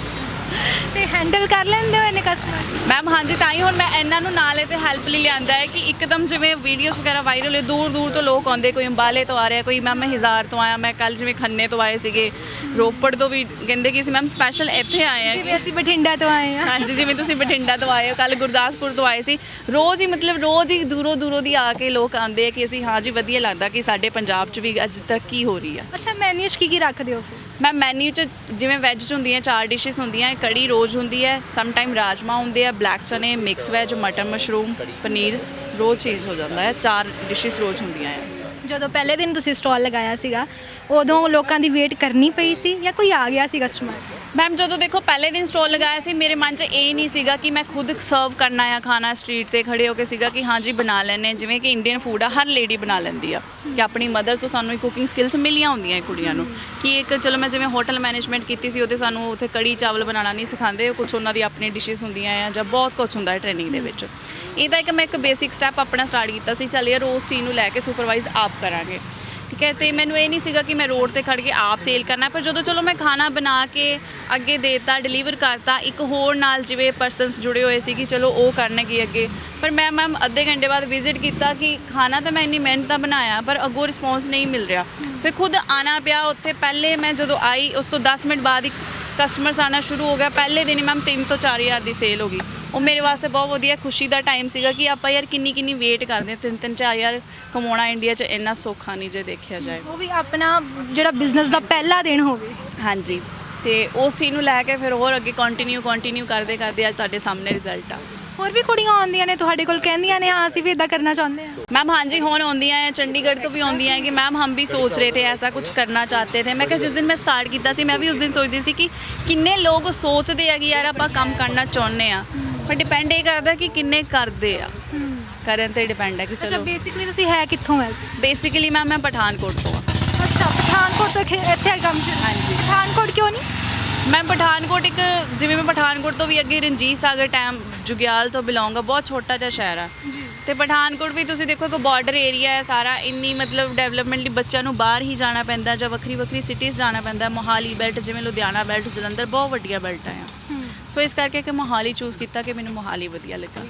ਤੇ ਹੈਂਡਲ ਕਰ ਲੈਂਦੇ ਹੋ ਇਹਨੇ ਕਸਟਮਰ ਮੈਮ ਹਾਂਜੀ ਤਾਂ ਹੀ ਹੁਣ ਮੈਂ ਇਹਨਾਂ ਨੂੰ ਨਾਲੇ ਤੇ ਹੈਲਪ ਲਈ ਲਿਆਂਦਾ ਹੈ ਕਿ ਇੱਕਦਮ ਜਿਵੇਂ ਵੀਡੀਓਜ਼ ਵਗੈਰਾ ਵਾਇਰਲ ਹੋਏ ਦੂਰ ਦੂਰ ਤੋਂ ਲੋਕ ਆਉਂਦੇ ਕੋਈ ਅੰਬਾਲੇ ਤੋਂ ਆ ਰਿਹਾ ਕੋਈ ਮੈਮ ਮੈਂ ਹਿਜ਼ਾਰ ਤੋਂ ਆਇਆ ਮੈਂ ਕੱਲ ਜਿਵੇਂ ਖੰਨੇ ਤੋਂ ਆਏ ਸੀਗੇ ਰੋਪੜ ਤੋਂ ਵੀ ਕਹਿੰਦੇ ਕਿ ਅਸੀਂ ਮੈਮ ਸਪੈਸ਼ਲ ਇੱਥੇ ਆਏ ਆ ਜਿਵੇਂ ਅਸੀਂ ਬਠਿੰਡਾ ਤੋਂ ਆਏ ਹਾਂ। ਹਾਂਜੀ ਜਿਵੇਂ ਤੁਸੀਂ ਬਠਿੰਡਾ ਤੋਂ ਆਏ ਹੋ ਕੱਲ ਗੁਰਦਾਸਪੁਰ ਤੋਂ ਆਏ ਸੀ ਰੋਜ਼ ਹੀ ਮਤਲਬ ਰੋਜ਼ ਹੀ ਦੂਰੋਂ ਦੂਰੋਂ ਦੀ ਆ ਕੇ ਲੋਕ ਆਉਂਦੇ ਆ ਕਿ ਅਸੀਂ ਹਾਂ ਜੀ ਵਧੀਆ ਲੱਗਦਾ ਕਿ ਸਾਡੇ ਪੰਜਾਬ 'ਚ ਵੀ ਅੱਜ ਤਰੱਕੀ ਹੋ ਰਹੀ ਆ। ਅੱਛਾ ਮੈਨਿਊ ਕੀ ਕੀ ਰੱਖਦੇ ਹੋ ਫਿਰ? ਮੈਂ ਮੈਨੂ ਚ ਜਿਵੇਂ ਵੈਜ ਚ ਹੁੰਦੀਆਂ, ਚਾਰ ਡਿਸ਼ਸ ਹੁੰਦੀਆਂ ਕੜੀ ਰੋਜ਼ ਹੁੰਦੀ ਹੈ ਸਮ ਟਾਈਮ ਰਾਜਮਾ ਹੁੰਦੇ ਆ ਬਲੈਕ ਚਨੇ ਮਿਕਸ ਵੈਜ ਮਟਰ ਮਸ਼ਰੂਮ ਪਨੀਰ, ਰੋਜ਼ ਚੇਂਜ ਹੋ ਜਾਂਦਾ ਹੈ, ਚਾਰ ਡਿਸ਼ਸ ਰੋਜ਼ ਹੁੰਦੀਆਂ ਹੈ। ਜਦੋਂ ਪਹਿਲੇ ਦਿਨ ਤੁਸੀਂ ਸਟਾਲ ਲਗਾਇਆ ਸੀਗਾ, ਉਦੋਂ ਲੋਕਾਂ ਦੀ ਵੇਟ ਕਰਨੀ ਪਈ ਸੀ ਜਾਂ ਕੋਈ ਆ ਗਿਆ ਸੀ ਕਸਟਮਰ ਮੈਮ ਜਦੋਂ ਦੇਖੋ, ਪਹਿਲੇ ਦਿਨ ਸਟਾਲ ਲਗਾਇਆ ਸੀ, ਮੇਰੇ ਮਨ 'ਚ ਇਹ ਨਹੀਂ ਸੀਗਾ ਕਿ ਮੈਂ ਖੁਦ ਸਰਵ ਕਰਨਾ ਆ ਖਾਣਾ ਸਟਰੀਟ ਤੇ ਖੜੇ ਹੋ ਕੇ ਸੀਗਾ ਕਿ ਹਾਂਜੀ ਬਣਾ ਲੈਣੇ ਜਿਵੇਂ ਕਿ ਇੰਡੀਅਨ ਫੂਡ ਆ, ਹਰ ਲੇਡੀ ਬਣਾ ਲੈਂਦੀ ਆ। ਕਿ ਆਪਣੀ ਮਦਰ ਤੋਂ ਸਾਨੂੰ ਇਹ ਕੁਕਿੰਗ ਸਕਿੱਲਸ ਮਿਲੀਆਂ ਹੁੰਦੀਆਂ ਇਹ ਕੁੜੀਆਂ ਨੂੰ। ਕਿ ਇੱਕ ਚਲੋ ਮੈਂ ਜਿਵੇਂ ਹੋਟਲ ਮੈਨੇਜਮੈਂਟ ਕੀਤੀ ਸੀ, ਉਹਦੇ ਸਾਨੂੰ ਉੱਥੇ ਕੜੀ ਚਾਵਲ ਬਣਾਉਣਾ ਨਹੀਂ ਸਿਖਾਉਂਦੇ ਕੁਝ ਉਹਨਾਂ ਦੀ ਆਪਣੀ ਡਿਸ਼ਸ ਹੁੰਦੀਆਂ ਆ ਜਾਂ ਬਹੁਤ ਕੁਝ ਹੁੰਦਾ ਹੈ ਟ੍ਰੇਨਿੰਗ ਦੇ ਵਿੱਚ। ਇਹਦਾ ਇੱਕ ਮੈਂ ਇੱਕ ਬੇਸਿਕ ਸਟੈਪ ਆਪਣਾ ਸਟਾਰਟ ਕੀਤਾ ਸੀ, ਚੱਲ ਯਾਰ ਉਸ ਚੀਜ਼ ਨੂੰ ਲੈ ਕੇ ਸੁਪਰਵਾਈਜ਼ ਆਪ ਕਰਾਂਗੇ। ਠੀਕ ਹੈ? ਤੇ ਮੈਨੂੰ ਇਹ ਨਹੀਂ ਸੀਗਾ ਕਿ ਮੈਂ ਰੋਡ ਤੇ ਖੜ ਕੇ ਆਪ ਸੇਲ ਕਰਨਾ, ਪਰ ਜਦੋਂ ਚਲੋ ਮੈਂ ਖਾਣਾ ਬਣਾ ਕੇ ਅੱਗੇ ਦੇਤਾ ਡਿਲੀਵਰ ਕਰਤਾ, ਇੱਕ ਹੋਰ ਨਾਲ ਜਿਵੇਂ ਪਰਸਨਸ ਜੁੜੇ ਹੋਏ ਸੀ ਕਿ ਚਲੋ ਉਹ ਕਰਨਗੇ ਅੱਗੇ। ਪਰ ਮੈਂ ਮੈਮ ਅੱਧੇ ਘੰਟੇ ਬਾਅਦ ਵਿਜ਼ਿਟ ਕੀਤਾ ਕਿ ਖਾਣਾ ਤਾਂ ਮੈਂ ਇੰਨੀ ਮਿਹਨਤ ਦਾ ਬਣਾਇਆ, ਪਰ ਅੱਗੋਂ ਰਿਸਪੌਂਸ ਨਹੀਂ ਮਿਲ ਰਿਹਾ। ਫਿਰ ਖੁਦ ਆਣਾ ਪਿਆ ਉੱਥੇ, ਪਹਿਲੇ ਮੈਂ ਜਦੋਂ ਆਈ, ਉਸ ਤੋਂ 10 ਮਿੰਟ ਬਾਅਦ ਹੀ ਕਸਟਮਰਸ ਆਣਾ ਸ਼ੁਰੂ ਹੋ ਗਿਆ। ਪਹਿਲੇ ਦਿਨ ਹੀ ਮੈਮ 3 ਤੋਂ 4000 ਦੀ ਸੇਲ ਹੋ ਗਈ। ਉਹ ਮੇਰੇ ਵਾਸਤੇ ਬਹੁਤ ਵਧੀਆ ਖੁਸ਼ੀ ਦਾ ਟਾਈਮ ਸੀਗਾ ਕਿ ਆਪਾਂ ਯਾਰ ਕਿੰਨੀ ਕਿੰਨੀ ਵੇਟ ਕਰਦੇ ਤਿੰਨ ਤਿੰਨ ਚਾਰ ਯਾਰ ਕਮਾਉਣਾ ਇੰਡੀਆ 'ਚ ਇੰਨਾ ਸੌਖਾ ਨਹੀਂ ਜੇ ਦੇਖਿਆ ਜਾਏ। ਉਹ ਵੀ ਆਪਣਾ ਜਿਹੜਾ ਬਿਜ਼ਨਸ ਦਾ ਪਹਿਲਾ ਦਿਨ ਹੋਵੇ। ਹਾਂਜੀ। ਤੇ ਉਸ ਚੀਜ਼ ਨੂੰ ਲੈ ਕੇ ਫਿਰ ਹੋਰ ਅੱਗੇ ਕੰਟੀਨਿਊ ਕੰਟੀਨਿਊ ਕਰਦੇ ਕਰਦੇ ਅੱਜ ਤੁਹਾਡੇ ਸਾਹਮਣੇ ਰਿਜ਼ਲਟ ਆ। ਹੋਰ ਵੀ ਕੁੜੀਆਂ ਆਉਂਦੀਆਂ ਨੇ ਤੁਹਾਡੇ ਕੋਲ ਕਹਿੰਦੀਆਂ ਨੇ ਹਾਂ ਅਸੀਂ ਵੀ ਇਦਾਂ ਕਰਨਾ ਚਾਹੁੰਦੇ ਹਾਂ। ਮੈਮ ਹਾਂਜੀ ਹੁਣ ਆਉਂਦੀਆਂ ਹੈ ਚੰਡੀਗੜ੍ਹ ਤੋਂ ਵੀ ਆਉਂਦੀਆਂ ਹੈ ਕਿ ਮੈਮ ਹਮ ਵੀ ਸੋਚ ਰਹੇ ਥੇ ਐਸਾ ਕੁਝ ਕਰਨਾ ਚਾਹਤੇ ਥੇ। ਮੈਂ ਕਿਹਾ ਜਿਸ ਦਿਨ ਮੈਂ ਸਟਾਰਟ ਕੀਤਾ ਸੀ ਮੈਂ ਵੀ ਉਸ ਦਿਨ ਸੋਚਦੀ ਸੀ ਕਿ ਕਿੰਨੇ ਲੋਕ ਸੋਚਦੇ ਆ ਕਿ ਯਾਰ ਆਪਾਂ ਕੰਮ ਕਰਨਾ ਚਾਹੁੰਦੇ ਆ। ਪਰ ਡਿਪੈਂਡ ਇਹ ਕਰਦਾ ਕਿ ਕਿੰਨੇ ਕਰਦੇ ਆ। ਕਰਨ ਤੇ ਡਿਪੈਂਡ ਹੈ ਕਿ ਅੱਛਾ ਚਲੋ। ਬੇਸਿਕਲੀ ਤੁਸੀਂ ਹੈ ਕਿੱਥੋਂ ਵੈਸੇ? ਬੇਸਿਕਲੀ ਮੈਮ ਮੈਂ ਪਠਾਨਕੋਟ ਤੋਂ ਆ। ਅੱਛਾ ਪਠਾਨਕੋਟ ਤੋਂ ਖੇ- ਇੱਥੇ ਆ ਕੰਮ ਚ ਹਾਂਜੀ। ਪਠਾਨਕੋਟ ਕਿਉਂ ਨਹੀਂ? ਮੈਂ ਪਠਾਨਕੋਟ ਇੱਕ ਜਿਵੇਂ ਮੈਂ ਪਠਾਨਕੋਟ ਤੋਂ ਵੀ ਅੱਗੇ ਰਣਜੀਤ ਸਾਗਰ ਟਾਈਮ ਜੁਗਿਆਲ ਤੋਂ ਬਿਲੋਂਗ ਆ ਬਹੁਤ ਛੋਟਾ ਜਿਹਾ ਸ਼ਹਿਰ ਆ। ਤੇ ਪਠਾਨਕੋਟ ਵੀ ਤੁਸੀਂ ਦੇਖੋ ਇੱਕ ਬਾਰਡਰ ਏਰੀਆ ਹੈ ਸਾਰਾ ਇੰਨੀ ਮਤਲਬ ਡਿਵੈਲਪਮੈਂਟ ਲਈ ਬੱਚਿਆਂ ਨੂੰ ਬਾਹਰ ਹੀ ਜਾਣਾ ਪੈਂਦਾ ਜਾਂ ਵੱਖਰੀ ਵੱਖਰੀ ਸਿਟੀਜ਼ ਜਾਣਾ ਪੈਂਦਾ। ਮੋਹਾਲੀ ਬੈਲਟ ਜਿਵੇਂ ਲੁਧਿਆਣਾ ਬੈਲਟ ਜਲੰਧਰ ਬਹੁਤ ਵੱਡੀਆਂ ਬੈਲਟਾਂ ਆ। ਸੋ ਇਸ ਕਰਕੇ ਕਿ ਮੋਹਾਲੀ ਚੂਜ਼ ਕੀਤਾ ਕਿ ਮੈਨੂੰ ਮੋਹਾਲੀ ਵਧੀਆ ਲੱਗਾ।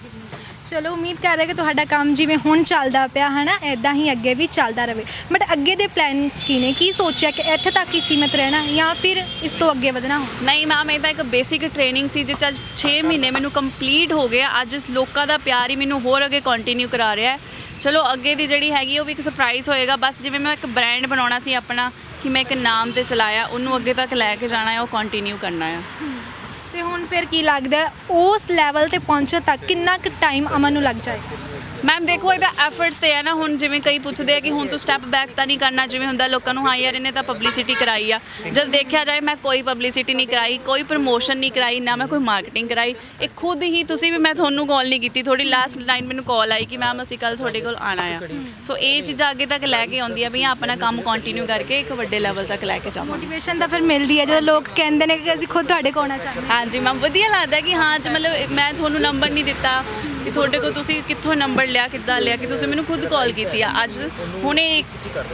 ਚਲੋ ਉਮੀਦ ਕਰਦੇ ਕਿ ਤੁਹਾਡਾ ਕੰਮ ਜਿਵੇਂ ਹੁਣ ਚੱਲਦਾ ਪਿਆ ਹੈ ਨਾ ਐਦਾਂ ਹੀ ਅੱਗੇ ਵੀ ਚੱਲਦਾ ਰਹੇ। ਬਟ ਅੱਗੇ ਦੇ ਪਲਾਨਸ ਕੀ ਨੇ? ਕੀ ਸੋਚਿਆ ਕਿ ਇੱਥੇ ਤੱਕ ਹੀ ਸੀਮਿਤ ਰਹਿਣਾ ਜਾਂ ਫਿਰ ਇਸ ਤੋਂ ਅੱਗੇ ਵਧਣਾ? ਨਹੀਂ ਮੈਮ ਇਹ ਤਾਂ ਇੱਕ ਬੇਸਿਕ ਟ੍ਰੇਨਿੰਗ ਸੀ ਜਿਸ ਅੱਜ 6 ਮਹੀਨੇ ਮੈਨੂੰ ਕੰਪਲੀਟ ਹੋ ਗਏ। ਆ। ਅੱਜ ਇਸ ਲੋਕਾਂ ਦਾ ਪਿਆਰ ਹੀ ਮੈਨੂੰ ਹੋਰ ਅੱਗੇ ਕੰਟੀਨਿਊ ਕਰਾ ਰਿਹਾ ਹੈ। ਚਲੋ ਅੱਗੇ ਦੀ ਜਿਹੜੀ ਹੈਗੀ ਉਹ ਵੀ ਇੱਕ ਸਰਪ੍ਰਾਈਜ਼ ਹੋਏਗਾ। ਬਸ ਜਿਵੇਂ ਮੈਂ ਇੱਕ ਬ੍ਰਾਂਡ ਬਣਾਉਣਾ ਸੀ ਆਪਣਾ ਕਿ ਮੈਂ ਇੱਕ ਨਾਮ ਤੇ ਚਲਾਇਆ ਉਹਨੂੰ ਅੱਗੇ ਤੱਕ ਲੈ ਕੇ ਜਾਣਾ ਹੈ ਉਹ ਕੰਟੀਨਿਊ ਕਰਨਾ ਹੈ। ਤੇ ਹੁਣ ਫਿਰ ਕੀ ਲੱਗਦਾ ਹੈ, ਉਸ ਲੈਵਲ ਤੇ ਪਹੁੰਚਣ ਤੱਕ ਕਿੰਨਾ ਕੁ ਟਾਈਮ ਅਮਨ ਨੂੰ ਲੱਗ ਜਾਏਗਾ ਮੈਮ ਦੇਖੋ ਇਹਦਾ ਐਫਰਟਸ ਤੇ ਹੈ ਨਾ ਹੁਣ ਜਿਵੇਂ ਕਈ ਪੁੱਛਦੇ ਆ ਕਿ ਹੁਣ ਤੂੰ ਸਟੈਪ ਬੈਕ ਤਾਂ ਨਹੀਂ ਕਰਨਾ ਜਿਵੇਂ ਹੁੰਦਾ ਲੋਕਾਂ ਨੂੰ ਹਾਂ ਯਾਰ ਇਹਨੇ ਤਾਂ ਪਬਲਿਸਿਟੀ ਕਰਾਈ ਆ। ਜਦ ਦੇਖਿਆ ਜਾਏ ਮੈਂ ਕੋਈ ਪਬਲਿਸਿਟੀ ਨਹੀਂ ਕਰਾਈ ਕੋਈ ਪ੍ਰਮੋਸ਼ਨ ਨਹੀਂ ਕਰਾਈ ਨਾ ਮੈਂ ਕੋਈ ਮਾਰਕੀਟਿੰਗ ਕਰਾਈ। ਇਹ ਖੁਦ ਹੀ ਤੁਸੀਂ ਵੀ ਮੈਂ ਤੁਹਾਨੂੰ ਕਾਲ ਨਹੀਂ ਕੀਤੀ ਥੋੜੀ ਲਾਸਟ ਲਾਈਨ ਮੈਨੂੰ ਕਾਲ ਆਈ ਕਿ ਮੈਮ ਅਸੀਂ ਕੱਲ ਤੁਹਾਡੇ ਕੋਲ ਆਣਾ ਆ। ਸੋ ਇਹ ਚੀਜ਼ਾਂ ਅੱਗੇ ਤੱਕ ਲੈ ਕੇ ਆਉਂਦੀਆਂ ਵੀ ਆਪਣਾ ਕੰਮ ਕੰਟੀਨਿਊ ਕਰਕੇ ਇੱਕ ਵੱਡੇ ਲੈਵਲ ਤੱਕ ਲੈ ਕੇ ਜਾਵਾਂਗੇ। ਮੋਟੀਵੇਸ਼ਨ ਤਾਂ ਫਿਰ ਮਿਲਦੀ ਹੈ ਜਦੋਂ ਲੋਕ ਕਹਿੰਦੇ ਨੇ ਕਿ ਅਸੀਂ ਖੁਦ ਤੁਹਾਡੇ ਕੋਲ ਆਉਣਾ ਚਾਹੁੰਦੇ ਹਾਂ। ਹਾਂਜੀ ਮੈਮ ਵਧੀਆ ਲੱਗਦਾ ਕਿ ਹਾਂ ਅੱਜ ਮਤਲਬ ਮੈਂ ਤੁਹਾਨੂੰ ਨੰਬਰ ਨਹੀਂ ਦਿੱਤਾ ਕਿ ਤੁਹਾਡੇ ਕੋਲ ਤੁਸੀਂ ਕਿੱਥੋਂ ਨੰਬਰ ਲਿਆ ਕਿੱਦਾਂ ਲਿਆ ਕਿ ਤੁਸੀਂ ਮੈਨੂੰ ਖੁਦ ਕਾਲ ਕੀਤੀ ਆ। ਅੱਜ ਹੁਣੇ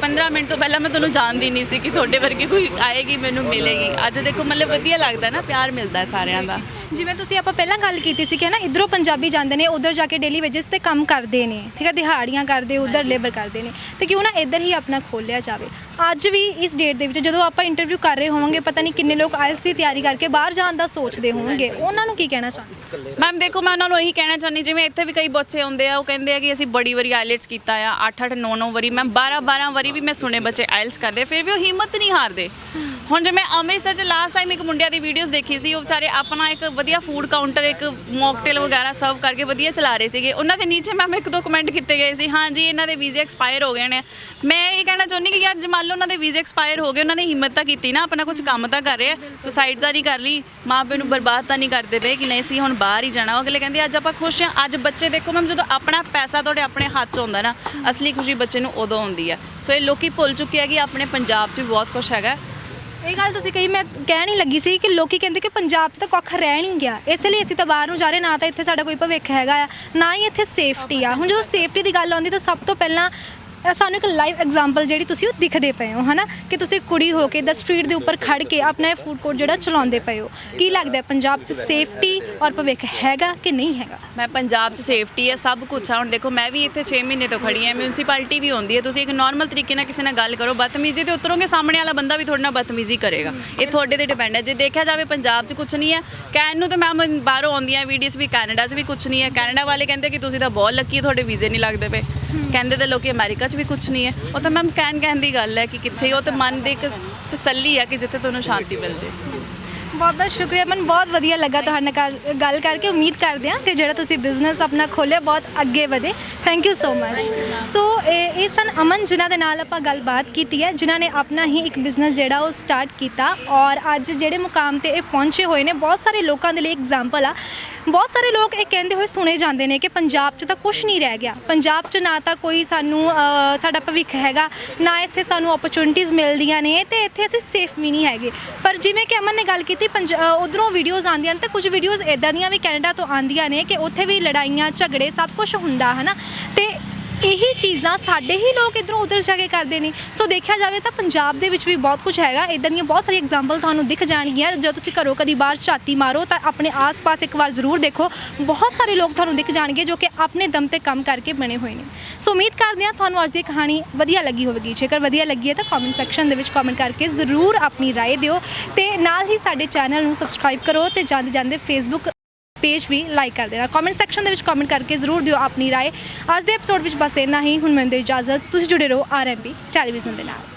15 ਮਿੰਟ ਤੋਂ ਪਹਿਲਾਂ ਮੈਂ ਤੁਹਾਨੂੰ ਜਾਣਦੀ ਨਹੀਂ ਸੀ ਕਿ ਤੁਹਾਡੇ ਵਰਗੀ ਕੋਈ ਆਏਗੀ ਮੈਨੂੰ ਮਿਲੇਗੀ। ਅੱਜ ਦੇਖੋ ਮਤਲਬ ਵਧੀਆ ਲੱਗਦਾ ਨਾ ਪਿਆਰ ਮਿਲਦਾ ਸਾਰਿਆਂ ਦਾ। ਜਿਵੇਂ ਤੁਸੀਂ ਆਪਾਂ ਪਹਿਲਾਂ ਗੱਲ ਕੀਤੀ ਸੀ ਕਿ ਨਾ ਇਧਰੋਂ ਪੰਜਾਬੀ ਜਾਂਦੇ ਨੇ ਉਧਰ ਜਾ ਕੇ ਡੇਲੀ ਵੇਜਸ ਤੇ ਕੰਮ ਕਰਦੇ ਨੇ ਠੀਕ ਹੈ ਦਿਹਾੜੀਆਂ ਕਰਦੇ ਉਧਰ ਲੇਬਰ ਕਰਦੇ ਨੇ ਤੇ ਕਿਉਂ ਨਾ ਇੱਧਰ ਹੀ ਆਪਣਾ ਖੋਲਿਆ ਜਾਵੇ। ਅੱਜ ਵੀ ਇਸ ਡੇਟ ਦੇ ਵਿੱਚ ਜਦੋਂ ਆਪਾਂ ਇੰਟਰਵਿਊ ਕਰ ਰਹੇ ਹੋਵਾਂਗੇ ਪਤਾ ਨਹੀਂ ਕਿੰਨੇ ਲੋਕ ਆਇਲਸ ਦੀ ਤਿਆਰੀ ਕਰਕੇ ਬਾਹਰ ਜਾਣ ਦਾ ਸੋਚਦੇ ਹੋਣਗੇ। ਉਹਨਾਂ ਨੂੰ ਕੀ ਕਹਿਣਾ ਚਾਹੁੰਦੇ? ਮੈਮ ਦੇਖੋ ਮੈਂ ਉਹਨਾਂ ਨੂੰ ਇਹੀ ਕਹਿਣਾ ਚਾਹੁੰਦੀ ਜਿਵੇਂ ਇੱਥੇ ਵੀ ਕਈ ਬੱਚੇ ਆਉਂਦੇ ਆ, ਉਹ ਕਹਿੰਦੇ ਆ ਕਿ ਅਸੀਂ ਬੜੀ ਵਾਰੀ ਆਇਲਟਸ ਕੀਤਾ ਆ 8 8 9 9 ਵਾਰੀ, ਮੈਂ 12 12 ਵਾਰੀ ਵੀ ਮੈਂ ਸੁਣੇ ਬੱਚੇ ਆਇਲਟਸ ਕਰਦੇ ਫਿਰ ਵੀ ਉਹ ਹਿੰਮਤ ਨਹੀਂ ਹਾਰਦੇ। ਹੁਣ ਜਿਵੇਂ ਅੰਮ੍ਰਿਤਸਰ ਚ ਲਾਸਟ ਟਾਈਮ ਇੱਕ ਮੁੰਡਿਆਂ ਦੀ ਵੀਡੀਓਜ਼ ਦੇਖੀ ਸੀ, ਉਹ ਵਿਚਾਰੇ ਆਪਣਾ ਇੱਕ ਵਧੀਆ ਫੂਡ ਕਾਊਂਟਰ ਇੱਕ ਮੌਕਟੇਲ ਵਗੈਰਾ ਸਰਵ ਕਰਕੇ ਵਧੀਆ ਚਲਾ ਰਹੇ ਸੀਗੇ। ਉਹਨਾਂ ਦੇ ਨੀਚੇ ਮੈਮ ਇੱਕ ਦੋ ਕਮੈਂਟ ਕੀਤੇ ਗਏ ਸੀ, ਹਾਂ ਜੀ, ਇਹਨਾਂ ਦੇ ਵੀਜ਼ੇ ਐਕਸਪਾਇਰ ਹੋ ਗਏ ਨੇ। ਮੈਂ ਇਹ ਕਹਿਣਾ ਚਾਹੁੰਦੀ ਕਿ ਯਾਰ, ਜੇ ਮੰਨ ਲਓ ਉਹਨਾਂ ਦੇ ਵੀਜ਼ੇ ਐਕਸਪਾਇਰ ਹੋ ਗਏ, ਉਹਨਾਂ ਨੇ ਹਿੰਮਤ ਤਾਂ ਕੀਤੀ ਨਾ, ਆਪਣਾ ਕੁਝ ਕੰਮ ਤਾਂ ਕਰ ਰਹੇ ਆ ਸੁਸਾਈਡ ਤਾਂ ਨਹੀਂ ਕਰ ਲਈ ਮਾਂ ਪਿਓ ਨੂੰ ਬਰਬਾਦ ਤਾਂ ਨਹੀਂ ਕਰਦੇ ਪਏ ਕਿ ਨਹੀਂ ਸੀ ਹੁਣ ਬਾਹਰ ਹੀ ਜਾਣਾ। ਉਹ ਅਗਲੇ ਕਹਿੰਦੇ, ਅੱਜ ਆਪਾਂ ਖੁਸ਼ ਹਾਂ ਅੱਜ ਬੱਚੇ ਦੇਖੋ ਮੈਮ ਜਦੋਂ ਆਪਣਾ ਪੈਸਾ ਤੁਹਾਡੇ ਆਪਣੇ ਹੱਥ 'ਚ ਹੁੰਦਾ ਨਾ, ਅਸਲੀ ਖੁਸ਼ੀ ਬੱਚੇ ਨੂੰ ਉਦੋਂ ਆਉਂਦੀ ਆ। ਸੋ ਇਹ ਲੋਕੀ ਭੁੱਲ ਚੁੱਕੇ ਆ ਕਿ ਆਪਣੇ ਪੰਜਾਬ 'ਚ ਵੀ ਬਹੁਤ ਕੁਝ ਹੈਗਾ। ਇਹ ਗੱਲ ਤੁਸੀਂ ਕਹੀ, ਮੈਂ ਕਹਿਣ ਹੀ ਲੱਗੀ ਸੀ ਕਿ ਲੋਕੀ ਕਹਿੰਦੇ ਕਿ ਪੰਜਾਬ 'ਚ ਤਾਂ ਕੱਖ ਰਹਿ ਨਹੀਂ ਗਿਆ। ਇਸ ਲਈ ਅਸੀਂ ਤਾਂ ਬਾਹਰ ਨੂੰ ਜਾ ਰਹੇ ਨਾ ਤਾਂ ਇੱਥੇ ਸਾਡਾ ਕੋਈ ਭਵਿੱਖ ਹੈਗਾ ਆ, ਨਾ ਹੀ ਇੱਥੇ ਸੇਫਟੀ ਆ। ਹੁਣ ਜਦੋਂ ਸੇਫਟੀ ਦੀ ਗੱਲ ਆਉਂਦੀ ਤਾਂ ਸਭ ਤੋਂ ਪਹਿਲਾਂ ਇਹ ਸਾਨੂੰ ਇੱਕ ਲਾਈਵ ਐਗਜ਼ਾਮਪਲ ਜਿਹੜੀ ਤੁਸੀਂ ਉਹ ਦਿਖਦੇ ਪਏ ਹੋ ਹਨਾ? ਕਿ ਤੁਸੀਂ ਕੁੜੀ ਹੋ ਕੇ ਦਾ ਸਟਰੀਟ ਦੇ ਉੱਪਰ ਖੜ ਕੇ ਆਪਣਾ ਇਹ ਫੂਡ ਕੋਰਟ ਜਿਹੜਾ ਚਲਾਉਂਦੇ ਪਏ ਹੋ। ਕੀ ਲੱਗਦਾ ਪੰਜਾਬ 'ਚ ਸੇਫਟੀ ਔਰ ਭਵਿੱਖ ਹੈਗਾ ਕਿ ਨਹੀਂ ਹੈਗਾ? ਮੈਂ ਪੰਜਾਬ 'ਚ ਸੇਫਟੀ ਹੈ ਸਭ ਕੁਝ ਆ। ਹੁਣ ਦੇਖੋ ਮੈਂ ਵੀ ਇੱਥੇ 6 ਮਹੀਨੇ ਤੋਂ ਖੜੀ ਹਾਂ ਮਿਊਨਿਸਪੈਲਿਟੀ ਵੀ ਹੁੰਦੀ ਹੈ। ਤੁਸੀਂ ਇੱਕ ਨਾਰਮਲ ਤਰੀਕੇ ਨਾਲ ਕਿਸੇ ਨਾਲ ਗੱਲ ਕਰੋ ਬਦਤਮੀਜ਼ੀ ਤੇ ਉਤਰੋਗੇ ਸਾਹਮਣੇ ਵਾਲਾ ਬੰਦਾ ਵੀ ਤੁਹਾਡੇ ਨਾਲ ਬਦਤਮੀਜ਼ੀ ਕਰੇਗਾ। ਇਹ ਤੁਹਾਡੇ ਤੇ ਡਿਪੈਂਡ ਹੈ। ਜੇ ਦੇਖਿਆ ਜਾਵੇ ਪੰਜਾਬ 'ਚ ਕੁਝ ਨਹੀਂ ਹੈ ਕਹਿਣ ਨੂੰ ਤਾਂ ਮੈਂ ਬਾਹਰੋਂ ਆਉਂਦੀਆਂ ਵੀਡੀਓਜ਼ ਵੀ ਕੈਨੇਡਾ 'ਚ ਵੀ ਕੁਝ ਨਹੀਂ ਹੈ। ਕੈਨੇਡਾ ਵਾਲੇ ਕਹਿੰਦੇ ਕਿ ਤੁਸੀਂ ਤਾਂ ਬਹੁਤ ਲੱਕੀ ਤੁਹਾਡੇ ਵੀਜ਼ੇ ਨਹੀਂ ਲੱਗਦੇ ਪਏ। ਕਹਿੰਦੇ ਤੇ ਲੋਕੀ ਅਮਰੀਕਾ 'ਚ ਵੀ ਕੁਝ ਨਹੀਂ ਹੈ। ਉਹ ਤਾਂ ਮੈਮ ਕਹਿਣ ਕਹਿਣ ਦੀ ਗੱਲ ਹੈ ਕਿ ਕਿੱਥੇ ਉਹ ਤਾਂ ਮਨ ਦੀ ਇੱਕ ਤਸੱਲੀ ਹੈ ਕਿ ਜਿੱਥੇ ਤੁਹਾਨੂੰ ਸ਼ਾਂਤੀ ਮਿਲ ਜੇ। ਬਹੁਤ ਬਹੁਤ ਸ਼ੁਕਰੀਆ, ਮਨ ਬਹੁਤ ਵਧੀਆ ਲੱਗਾ ਤੁਹਾਡੇ ਨਾਲ ਗੱਲ- ਕਰਕੇ। ਉਮੀਦ ਕਰਦੇ ਹਾਂ ਕਿ ਜਿਹੜਾ ਤੁਸੀਂ ਬਿਜ਼ਨਸ ਆਪਣਾ ਖੋਲਿਆ ਬਹੁਤ ਅੱਗੇ ਵਧੇ। ਥੈਂਕ ਯੂ ਸੋ ਮੱਚ ਸੋ ਇਹ ਇਹ ਸਨ ਅਮਨ ਜਿਨ੍ਹਾਂ ਦੇ ਨਾਲ ਆਪਾਂ ਗੱਲਬਾਤ ਕੀਤੀ ਹੈ, ਜਿਨ੍ਹਾਂ ਨੇ ਆਪਣਾ ਹੀ ਇੱਕ ਬਿਜ਼ਨਸ ਜਿਹੜਾ ਉਹ ਸਟਾਰਟ ਕੀਤਾ। ਔਰ ਅੱਜ ਜਿਹੜੇ ਮੁਕਾਮ ਤੇ ਇਹ ਪਹੁੰਚੇ ਹੋਏ ਨੇ, ਬਹੁਤ ਸਾਰੇ ਲੋਕਾਂ ਦੇ ਲਈ ਐਗਜ਼ਾਮਪਲ ਆ। ਬਹੁਤ ਸਾਰੇ ਲੋਕ ਇਹ ਕਹਿੰਦੇ ਹੋਏ ਸੁਣੇ ਜਾਂਦੇ ਨੇ ਕਿ ਪੰਜਾਬ 'ਚ ਤਾਂ ਕੁਝ ਨਹੀਂ ਰਹਿ ਗਿਆ। ਪੰਜਾਬ 'ਚ ਨਾ ਤਾਂ ਕੋਈ ਸਾਨੂੰ ਸਾਡਾ ਭਵਿੱਖ ਹੈਗਾ, ਨਾ ਇੱਥੇ ਸਾਨੂੰ ਓਪਰਚੁਨਿਟੀਆਂ ਮਿਲਦੀਆਂ ਨੇ ਤੇ ਇੱਥੇ ਅਸੀਂ ਸੇਫ ਵੀ ਨਹੀਂ ਹੈਗੇ। ਪਰ ਜਿਵੇਂ ਕਿ ਅਮਨ ਨੇ ਗੱਲ ਕੀਤੀ ਉਧਰੋਂ ਵੀਡੀਓਜ਼ ਆਉਂਦੀਆਂ ਨੇ ਤੇ ਕੁਝ ਵੀਡੀਓਜ਼ ਇਦਾਂ ਦੀਆਂ ਵੀ ਕੈਨੇਡਾ ਤੋਂ ਆਉਂਦੀਆਂ ਨੇ ਕਿ ਉੱਥੇ ਵੀ ਲੜਾਈਆਂ, ਝਗੜੇ ਸਭ ਕੁਝ ਹੁੰਦਾ, ਹਨਾ? ਤੇ ਇਹੀ ਚੀਜ਼ਾਂ ਸਾਡੇ ਹੀ ਲੋਕ ਇਧਰੋਂ ਉਧਰ ਜਾ ਕੇ ਕਰਦੇ ਨੇ ਸੋ ਦੇਖਿਆ ਜਾਵੇ ਤਾਂ ਪੰਜਾਬ ਦੇ ਵਿੱਚ ਵੀ ਬਹੁਤ ਕੁਝ ਹੈਗਾ ਇਦਾਂ ਦੀਆਂ ਬਹੁਤ ਸਾਰੀ ਐਗਜ਼ਾਮਪਲ ਤੁਹਾਨੂੰ ਦਿਖ ਜਾਣਗੀਆਂ ਜਦੋਂ ਤੁਸੀਂ ਘਰੋਂ ਕਦੀ ਬਾਹਰ ਝਾਤੀ ਮਾਰੋ ਤਾਂ ਆਪਣੇ ਆਸ-ਪਾਸ ਇੱਕ ਵਾਰ ਜ਼ਰੂਰ ਦੇਖੋ ਬਹੁਤ ਸਾਰੇ ਲੋਕ ਤੁਹਾਨੂੰ ਦਿਖ ਜਾਣਗੇ ਜੋ ਕਿ ਆਪਣੇ ਦਮ ਤੇ ਕੰਮ ਕਰਕੇ ਬਣੇ ਹੋਏ ਨੇ ਸੋ ਉਮੀਦ ਕਰਦੇ ਹਾਂ ਤੁਹਾਨੂੰ ਅੱਜ ਦੀ ਕਹਾਣੀ ਵਧੀਆ ਲੱਗੀ ਹੋਵੇਗੀ ਜੇਕਰ ਵਧੀਆ ਲੱਗੀ ਹੈ ਤਾਂ ਕਮੈਂਟ ਸੈਕਸ਼ਨ ਦੇ ਵਿੱਚ ਕਮੈਂਟ ਕਰਕੇ ਜ਼ਰੂਰ ਆਪਣੀ رائے ਦਿਓ ਤੇ ਨਾਲ ਹੀ ਸਾਡੇ ਚੈਨਲ ਨੂੰ ਸਬਸਕ੍ਰਾਈਬ ਕਰੋ ਤੇ ਜਾਂਦੇ ਜਾਂਦੇ ਫੇਸਬੁੱਕ ਪੇਜ ਵੀ ਲਾਈਕ ਕਰ ਦੇਣਾ ਕਮੈਂਟ ਸੈਕਸ਼ਨ ਦੇ ਵਿੱਚ ਕਮੈਂਟ ਕਰਕੇ ਜ਼ਰੂਰ ਦਿਓ ਆਪਣੀ رائے ਅੱਜ ਦੇ ਐਪੀਸੋਡ ਵਿੱਚ ਬਸ ਇੰਨਾ ਹੀ ਹੁਣ ਮੈਨੂੰ ਦਿਓ ਇਜਾਜ਼ਤ ਤੁਸੀਂ ਜੁੜੇ ਰਹੋ ਆਰਐਮਬੀ ਟੈਲੀਵਿਜ਼ਨ ਦੇ ਨਾਲ